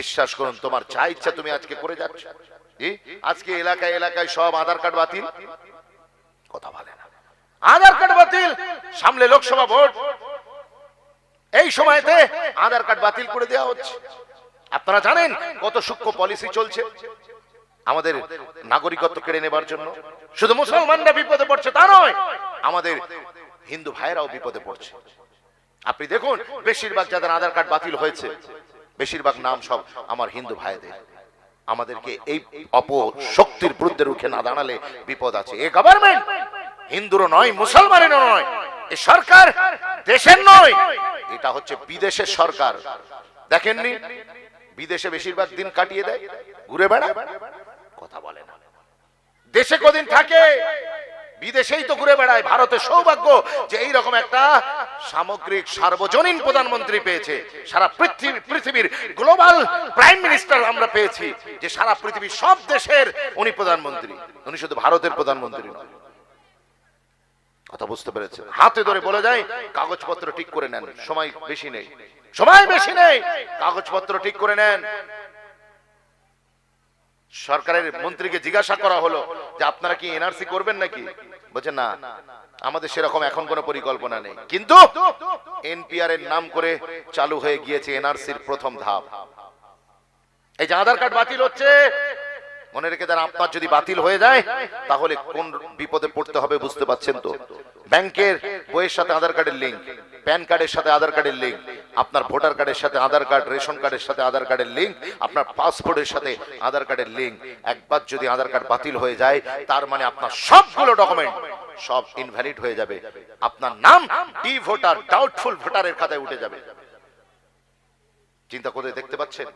বিশ্বাস করুন, তোমার যা ইচ্ছা তুমি আজকে করে যাচ্ছ? আজকে এলাকায় এলাকায় সব আধার কার্ড বাতিল? কথা বলে না। আধার কার্ড বাতিল, সামনে লোকসভা ভোট। এই সময়তে আধার কার্ড বাতিল করে দেওয়া হচ্ছে। আপনারা জানেন কত সূক্ষ্ম পলিসি চলছে আমাদের নাগরিকত্ব কেড়ে নেবার জন্য। শুধু মুসলমানরা বিপদে পড়ছে তা নয়, আমাদের হিন্দু ভাইয়েরাও বিপদে পড়ছে। আপনি দেখুন, বেশিরভাগ যাদের আধার কার্ড বাতিল হয়েছে বেশিরভাগ নাম সব আমার হিন্দু ভাইদের। আমাদেরকে এই অপশক্তির বিরুদ্ধে রুখে না দাঁড়ালে বিপদ আছে। এ গভর্নমেন্ট হিন্দুরও নয়, মুসলমানেরও নয়, এ সরকার দেশের নয়। এটা হচ্ছে বিদেশের সরকার। দেখেননি? বিদেশে বেশিরভাগ দিন কাটিয়ে দেয়, ঘুরে বেড়া কথা বলে না। দেশে কদিন থাকে? বিদেশেই তো ঘুরে বেড়ায়। ভারতের সৌভাগ্য যে এইরকম একটা সামগ্রিক সার্বজনীন প্রধানমন্ত্রী পেয়েছে। সারা পৃথিবী পৃথিবীর গ্লোবাল প্রাইম মিনিস্টার আমরা পেয়েছি, যে সারা পৃথিবীর সব দেশের উনি প্রধানমন্ত্রী। উনি শুধু ভারতের প্রধানমন্ত্রী নয় কথা বুঝতে পেরেছেন? হাতে ধরে বলে যায়, কাগজপত্র ঠিক করে নেন। সময় বেশি নেই। সময় বেশি নেই। কাগজপত্র ঠিক করে নেন। সরকারের মন্ত্রীকে জিজ্ঞাসা করা হলো যে আপনারা কি এনআরসি করবেন নাকি? বলছে, না, আমাদের সেরকম এখন কোনো পরিকল্পনা নেই। কিন্তু এনপিআর এর নাম করে চালু হয়ে গিয়েছে এনআরসির প্রথম ধাপ। এই যে আধার কার্ড বাতিল হচ্ছে, মনে রেখে দেন আপনার যদি বাতিল হয়ে যায়, তাহলে কোন বিপদে পড়তে হবে বুঝতে পাচ্ছেন তো? ব্যাংকের বইয়ের সাথে আধার কার্ডের লিঙ্ক, প্যান কার্ডের সাথে আধার কার্ডের লিঙ্ক আপনার ভোটার কার্ডের সাথে আধার কার্ড, রেশন কার্ডের সাথে আধার কার্ডের লিঙ্ক, আপনার পাসপোর্টের সাথে আধার কার্ডের লিঙ্ক। একবার যদি আধার কার্ড বাতিল হয়ে যায়, তার মানে আপনার সবগুলো ডকুমেন্ট সব ইনভ্যালিড হয়ে যাবে। আপনার নাম ডি ভোটার ডাউটফুল ভোটারের খাতায় উঠে যাবে। চিন্তা করে দেখতে পাচ্ছেন?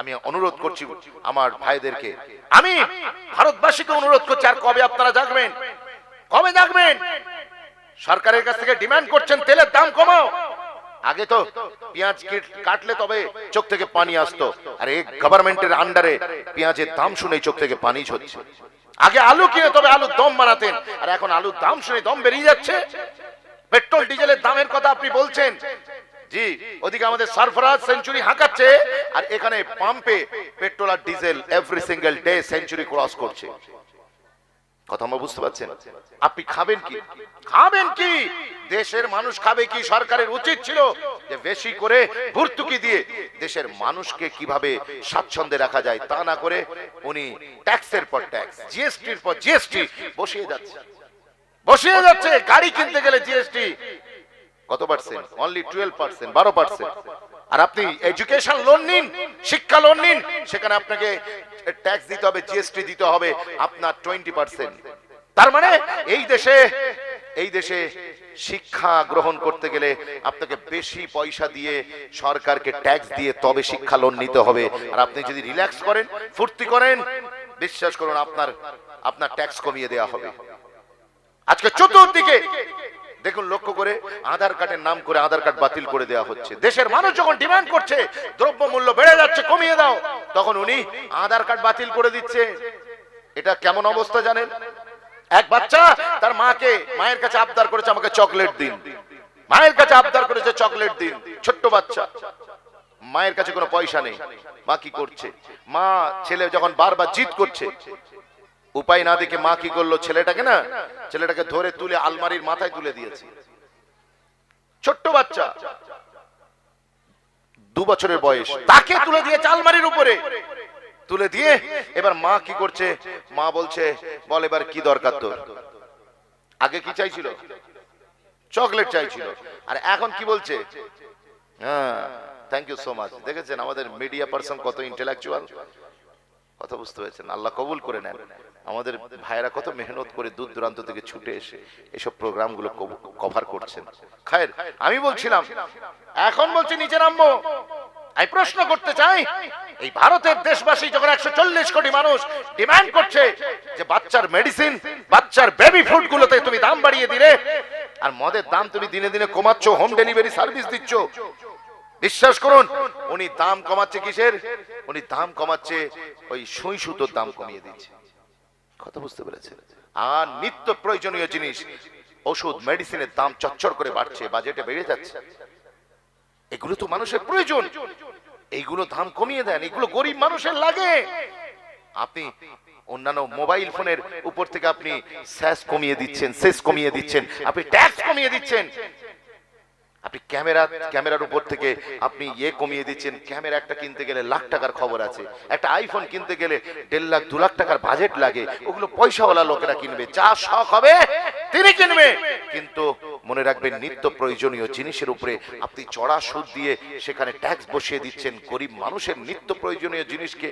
আমি অনুরোধ করছি আমার ভাইদেরকে। আমি ভারতবাসীকে অনুরোধ করছি, আর কবে আপনারা জাগবেন? কবে জাগবেন? সরকারের কাছ থেকে ডিমান্ড করছেন, তেলের দাম কমাও। আগে তো পেঁয়াজ কাটলে তবে চোখ থেকে পানি আসতো। আর এই গভর্নমেন্টের আন্ডারে পেঁয়াজের দাম শুনে চোখ থেকে পানি ঝরছে। আগে আলু কিনে তবে আলুর দম বানাতেন, আর এখন আলুর দাম শুনে দম বেরিয়ে যাচ্ছে। পেট্রোল, ডিজেলের দামের কথা আপনি বলছেন। জি, ওদিকে আমাদের সারফরাজ সেঞ্চুরি হাঁকাচ্ছে, আর এখানে পাম্পে পেট্রোল আর diesel every single day century cross করছে। কথা আমরা বুঝতে পারছেন আপনি খাবেন কি? খাবেন কি? দেশের মানুষ খাবে কি? সরকারের উচিত বেশি করে ভর্তুকি দিয়ে দেশের মানুষকে কীভাবে স্বাচ্ছন্দ্যে রাখা যায় তা না করে উনি ট্যাক্সের পর ট্যাক্স, জিএসটির পর বসিয়ে যাচ্ছে। যাচ্ছে, গাড়ি কিনতে গেলে জিএসটি কত পার্সেন্ট অনলি টুয়েলভ পার্সেন্ট বারো পার্সেন্ট আর আপনি এডুকেশন লোন নিন, শিক্ষা লোন নিন, সেখানে আপনাকে ট্যাক্স দিতে হবে জিএসটি দিতে হবে আপনার টোয়েন্টি পার্সেন্ট তার মানে এই দেশে এই দেশে শিক্ষা গ্রহণ করতে গেলে আপনাকে বেশি পয়সা দিয়ে সরকারকে ট্যাক্স দিয়ে তবে শিক্ষা লোন নিতে হবে। আর আপনি যদি রিল্যাক্স করেন ফুর্তি করেন বিশ্বাস করুন আপনার আপনার ট্যাক্স কমিয়ে দেওয়া হবে। আজকে চতুর্দিকে দেখুন, লক্ষ্য করে আধার কার্ডের নাম করে আধার কার্ড বাতিল করে দেওয়া হচ্ছে। দেশের মানুষ যখন ডিমান্ড করছে দ্রব্য মূল্য বেড়ে যাচ্ছে, কমিয়ে দাও, তখন উনি আধার কার্ড বাতিল করে দিচ্ছে। এটা কেমন অবস্থা জানেন? এক বাচ্চা তার মাকে, মায়ের কাছে আবদার করেছে আমাকে চকলেট দিন। মায়ের কাছে আবদার করেছে চকলেট দিন, ছোট্ট বাচ্চা। মায়ের কাছে কোনো পয়সা নেই। মা কি করছে? মা, ছেলে যখন বারবার জিদ করছে উপায় না দেখে মা কি করল? ছেলেটাকে না, ছেলেটাকে ধরে তুলে আলমারির মাথায় তুলে দিয়েছে। ছোট্ট বাচ্চা, দু বছরের বয়স। তাকে তুলে দিয়েছে আলমারির উপরে। তুলে দিয়ে এবার মা কি করছে? মা বলছে, বল এবার কি দরকার তোর? আগে কি চাইছিল? চকলেট চাইছিল। আর এখন কি বলছে? হ্যাঁ থ্যাংক ইউ সো মাচ দেখেছেন আমাদের মিডিয়া পার্সন কত ইন্টেলেকচুয়াল কথা বুঝতে পেরেছেন? আল্লাহ কবুল করে নেন। আমাদের ভাইয়েরা কত মেহনত করে দূর দূরান্ত থেকে ছুটে এসে এসব প্রোগ্রামগুলো কভার করছেন। খায়ের, আমি বলছিলাম, এখন বলছি নিচে নামবো। আমি প্রশ্ন করতে চাই, এই ভারতের দেশবাসী যখন একশো চল্লিশ কোটি মানুষ ডিমান্ড করছে যে বাচ্চার মেডিসিন বাচ্চার বেবি ফুড গুলোতে তুমি দাম বাড়িয়ে দিলে, আর মদের দাম তুমি দিনে দিনে কমাচ্ছ হোম ডেলিভারি সার্ভিস দিচ্ছ বিশ্বাস করুন, উনি দাম কমাচ্ছে কিসের? উনি দাম কমাচ্ছে ওই সুই সুতোর দাম কমিয়ে দিচ্ছে কথা বুঝতে পেরেছেন? আর নিত্য প্রয়োজনীয় জিনিস, ওষুধ, মেডিসিনের দাম চচ্চর করে বাড়ছে, বাজেটে বেড়ে যাচ্ছে। এগুলো তো মানুষের প্রয়োজন। এইগুলো দাম কমিয়ে দেন, এগুলো গরিব মানুষের লাগে। আপনি অন্যান্য মোবাইল ফোনের উপর থেকে আপনি স্যাস কমিয়ে দিচ্ছেন সেস কমিয়ে দিচ্ছেন, আপনি ট্যাক্স কমিয়ে দিচ্ছেন। আপনি ক্যামেরা, ক্যামেরার উপর থেকে আপনি ইয়ে কমিয়ে দিচ্ছেন, ক্যামেরা একটা কিনতে গেলে লাখ টাকার খবর আছে, একটা আইফোন কিনতে গেলে দেড় লাখ, দু লাখ টাকার বাজেট লাগে, ওগুলো পয়সাওয়ালা লোকেরা কিনবে, যা শখ হবে তিনি কিনবে। কিন্তু মনে রাখবেন, নিত্য প্রয়োজনীয় জিনিসের উপরে আপনি চড়া সুদ দিয়ে সেখানে ট্যাক্স বসিয়ে দিচ্ছেন, গরিব মানুষের নিত্য প্রয়োজনীয় জিনিসকে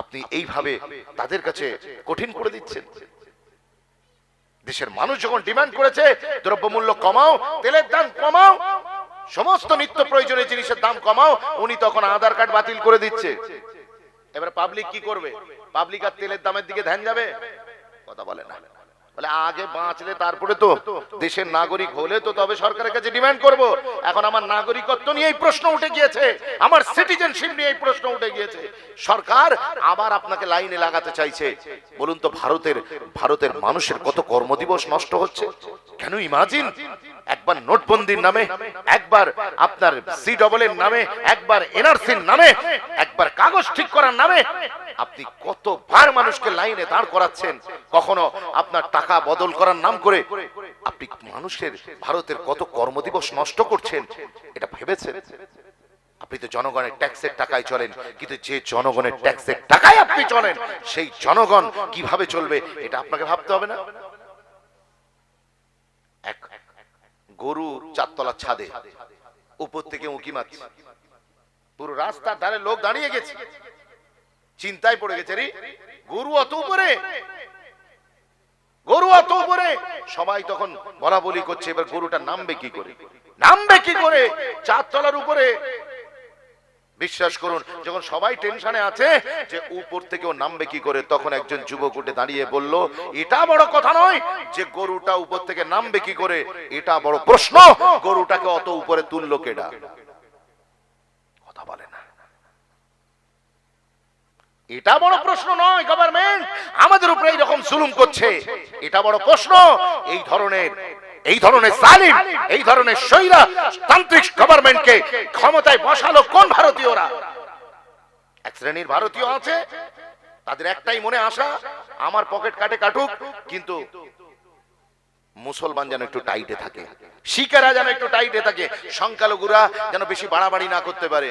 আপনি এইভাবে তাদের কাছে কঠিন করে দিচ্ছেন। দেশের মানুষ যখন ডিমান্ড করেছে, দ্রব্যমূল্য কমাও, তেলের দাম কমাও, সমস্ত নিত্য প্রয়োজনীয় জিনিসের দাম কমাও, উনি তখন আধার কার্ড বাতিল করে দিচ্ছে। এবার পাবলিক কি করবে? পাবলিক আর তেলের দামের দিকে ধ্যান যাবে? কথা বলে না। বলে আগে বাঁচলে তারপরে তো দেশের নাগরিক হলে তো তবে সরকারের কাছে ডিমান্ড করব। এখন আমার নাগরিকত্ব নিয়ে এই প্রশ্ন উঠে গিয়েছে। আমার সিটিজেনশিপ নিয়ে এই প্রশ্ন উঠে গিয়েছে। সরকার আবার আপনাকে লাইনে লাগাতে চাইছে। বলুন তো, ভারতের ভারতের মানুষের কত কর্মদিবস নষ্ট হচ্ছে? কেন ইমাজিন একবার নোটবন্দির নামে, একবার আপনার সি ডবল এর নামে, একবার এনআরসির নামে, একবার কাগজ ঠিক করার নামে। আপনি কতবার মানুষকে লাইনে দাঁড় করাচ্ছেন, কখনো আপনার টাকা বদল করার নাম করে। আপনি মানুষের ভারতের কত কর্মদিবস নষ্ট করছেন, এটা ভেবেছেন? আপনি তো জনগণের ট্যাক্সের টাকায় চলেন, কিন্তু যে জনগণের ট্যাক্সের টাকায় আপনি চলেন, সেই জনগণ কীভাবে চলবে, এটা আপনাকে ভাবতে হবে না? এক গরু চারতলার ছাদে। উপর থেকে উঁকি মারছে। পুরো রাস্তার ধারে লোক দাঁড়িয়ে গেছে। চিন্তায় পড়ে গেছে রে গরু অত উপরে? গরু অত উপরে। সবাই তখন বলা বলি করছে, এবার গরুটা নামবে কি করে? নামবে কি করে? চারতলার উপরে। বিশ্বাস করুন, যখন সবাই টেনশনে আছে যে উপর থেকে ও নামবে কি করে, তখন একজন যুবক উঠে দাঁড়িয়ে বলল, এটা বড় কথা নয় যে গরুটা উপর থেকে নামবে কি করে, এটা বড় প্রশ্ন। গরুটাকে অত উপরে তুললো কেডা? কথা বলে না। এটা বড় প্রশ্ন নয় গভর্নমেন্ট আমাদের উপরে এইরকম জুলুম করছে। এটা বড় প্রশ্ন। এই ধরনের এই ধরনের সালিম, এই ধরনের শৈলা তান্ত্রিক গভর্নমেন্টকে ক্ষমতায় বসালো কোন ভারতীয়রা? এক শ্রেণির ভারতীয় আছে, তাদের একটাই মনে আশা, আমার পকেট কাটে কাটুক, কিন্তু মুসলমান যেন একটু টাইটে থাকে শিকারা যেন একটু টাইটে থাকে, সংখ্যালঘুরা যেন বেশি বাড়াবাড়ি না করতে পারে।